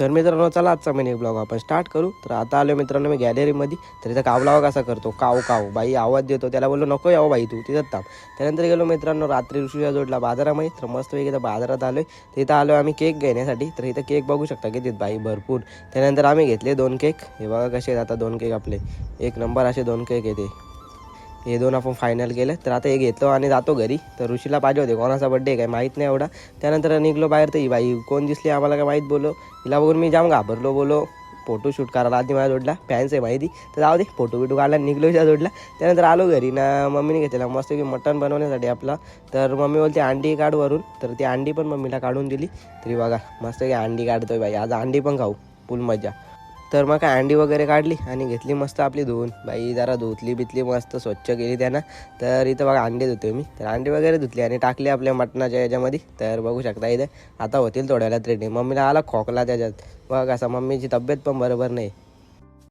तर मित्रांनो चला आजचा मिनी ब्लॉग आपण स्टार्ट करू. तर आता आलो मित्रांनो मी गॅलरीमध्ये तर इथं कावलावा कसा करतो? काव काव. बाई आवाज देतो. त्याला बोललो नको यावं बाई तू. तिथं ताप त्यानंतर गेलो मित्रांनो रात्री ऋषीच्या जोडला बाजारामध्ये. तर मस्त वेगळी इथं बाजारात आलोय. तर इथं आलो आम्ही केक घेण्यासाठी. तर इथं केक बघू शकता किती बाई. भरपूर. त्यानंतर आम्ही घेतले दोन केक हे बघा कसे आहेत आता दोन केक आपले. एक नंबर असे दोन केक येते. हे दोन आपण फायनल केलं. तर आता हे घेतलो आणि जातो घरी. तर ऋषीला पाहिजे होते. कोणाचा बड्डे काय माहीत नाही एवढा. त्यानंतर निघलो बाहेर तर. ही बाई कोण दिसली आम्हाला काय माहीत बोलो. हिला बघून मी जाम घाबरलो बोलो. फोटो शूट करायला आधी माझ्या जोडला. फॅन्स आहे माहिती. तर जाऊ दे. फोटो बिटो काढला निघलो त्या जोडला. त्यानंतर आलो घरी. ना मम्मीने घेतलेला मस्त की मटण बनवण्यासाठी आपला. तर मम्मी बोलते अंडी काढ वरून. तर ती अंडी पण मम्मीला काढून दिली. तरी बघा मस्त की अंडी काढतोय बाई. आज अंडी पण खाऊ. फुल मजा. तर मग काय अंडी वगैरे काढली आणि घेतली मस्त आपली धुवून. बाई जरा धुतली बितली मस्त स्वच्छ केली त्यानं. तर इथं बघा अंडी धुतोय मी. तर अंडी वगैरे धुतली आणि टाकली आपल्या मटणाच्या याच्यामध्ये. तर बघू शकता इथे. आता होतील थोड्याला त्रेडी रेडी मम्मीला आला खोकला त्याच्यात. बघा असा मम्मीची तब्येत पण बरोबर नाही.